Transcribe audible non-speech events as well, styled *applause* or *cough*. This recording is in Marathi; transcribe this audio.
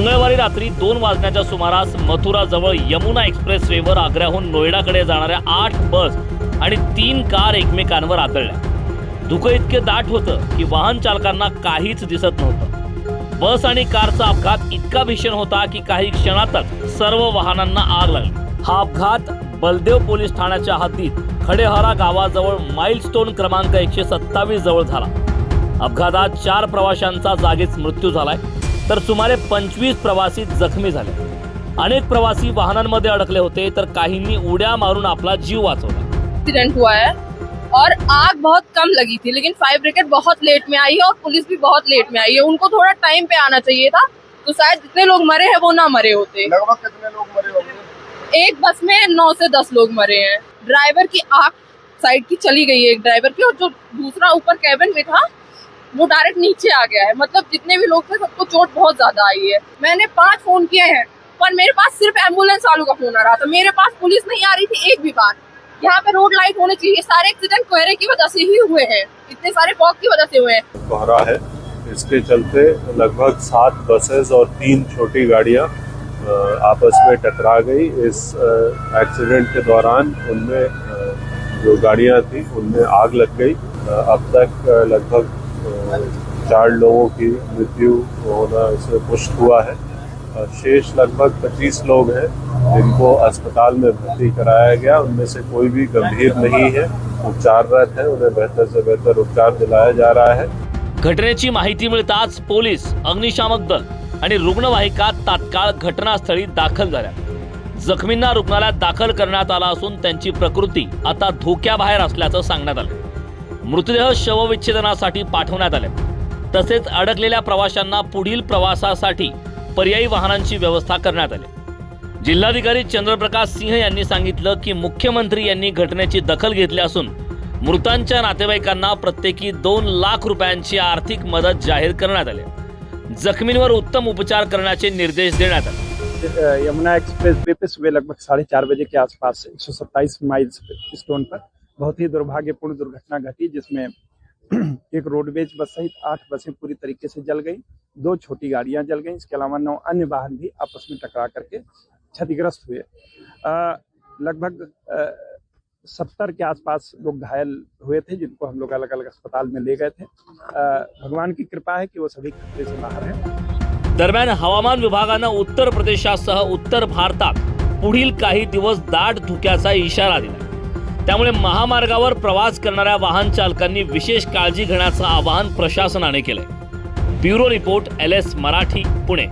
मंगळवारी रात्री दोन वाजण्याच्या सुमारास मथुराजवळ यमुना एक्सप्रेस वेवर आग्र्याहून नोएडाकडे जाणाऱ्या आठ बस आणि तीन कार एकमेकांवर आदळल्या. धुकं इतके दाट होतं की वाहन चालकांना काहीच दिसत नव्हतं. बस आणि कारचा अपघात इतका भीषण होता की काही क्षणातच सर्व वाहनांना आग लागली. हा अपघात बलदेव पोलीस ठाण्याच्या हद्दीत खडेहरा गावाजवळ माइलस्टोन क्रमांक एकशे सत्तावीस जवळ झाला. अपघातात चार प्रवाशांचा जागीच मृत्यू झालाय. तर सुमारे पंचवीस प्रवासी जखमी झाले. अनेक प्रवासी वाहनांमध्ये अडकले होते तर काहींनी उड्या मारून आपला जीव वाचवला. एक्सीडेंट हुआ है और आग बहुत कम लगी थी लेकिन फायर ब्रिगेड बहुत लेट में आई है और पुलिस भी बहुत लेट में आई है। उनको थोड़ा टाइम पे आना चाहिए था तो शायद जितने लोग मरे हैं वो ना मरे होते। लगभग कितने लोग मरे होंगे? एक बस में नौ से दस लोग मरे हैं। ड्राइवर की आग साइड की चली गई है एक ड्राइवर की और जो दूसरा ऊपर कैबिन में था वो डायरेक्ट नीचे आ गया है। मतलब जितने भी लोग थे, सबको चोट बहुत ज़्यादा आई है। मैंने पाँच फ़ोन किए हैं, पर मेरे पास सिर्फ़ एंबुलेंस वालों का फ़ोन आ रहा था। मेरे पास पुलिस नहीं आ रही थी एक भी बार। यहाँ पे रोड लाइट होने चाहिए। सारे एक्सीडेंट कोहरे की वजह से ही हुए हैं। इतने सारे फॉग की वजह से हुए हैं। कोहरा है। इसके चलते लगभग सात बसेस और तीन छोटी गाड़ियाँ आपस में टकरा गई। इस एक्सीडेंट के दौरान उनमें जो गाड़ियाँ थी, उनमें आग लग गई। अब तक लगभग चार लोगों की मृत्यु होना इसे पुष्ट हुआ है। शेष लगभग 25 लोग हैं जिनको अस्पताल में भर्ती कराया गया। उनमें से कोई भी गंभीर नहीं है। उपचाररत है। उन्हें बेहतर से बेहतर उपचार दिलाया जा रहा है। घटनेची माहिती मिळताच पोलीस अग्निशामक दल आणि रुग्णवाहिका तात्काळ घटनास्थळी दाखल झाल्या. जखमींना रुग्णालयात दाखल करण्यात आला असून त्यांची प्रकृती आता धोक्याबाहेर असल्याचं सांगण्यात आलं. मृतदेह शवविच्छेदनासाठी पाठवण्यात आले. तसेच अडकलेल्या प्रवाशांना पुढील प्रवासासाठी पर्यायी वाहनांची व्यवस्था करण्यात आली. जिल्हाधिकारी चंद्रप्रकाश सिंह यांनी सांगितलं की मुख्यमंत्री यांनी घटनेची दखल घेतली असून मृतांच्या नातेवाईकांना प्रत्येकी दोन लाख रुपयांची आर्थिक मदत जाहीर करण्यात आली. जखमींवर उत्तम उपचार करण्याचे निर्देश देण्यात आले. यमुना एक्सप्रेस वे पे सुबह लगभग साढ़े चार बजे के आसपास एक सौ सत्ताईस माइल्स स्टोन पर बहुत ही दुर्भाग्यपूर्ण दुर्घटना घटी, जिसमें *clears throat* एक रोडवेज़ बस सहित आठ बसें पूरी तरीके से जल गई, दो छोटी गाड़ियाँ जल गई, इसके अलावा नौ अन्य वाहन भी आपस में टकरा करके क्षतिग्रस्त हुए। लगभग सत्तर के आसपास लोग घायल हुए थे, जिनको हम लोग अलग अलग अस्पताल में ले गए थे। भगवान की कृपा है कि वो सभी खतरे से बाहर हैं। दरम्यान, हवामान विभागानं उत्तर प्रदेशासह उत्तर भारतात पुढील काही दिवस दाट धुक्याचा इशारा दिला त्यामुळे महामार्गावर प्रवास करणाऱ्या वाहन चालकांनी विशेष काळजी घेण्याचं आवाहन प्रशासनाने केलंय. Bureau report L S Marathi Pune.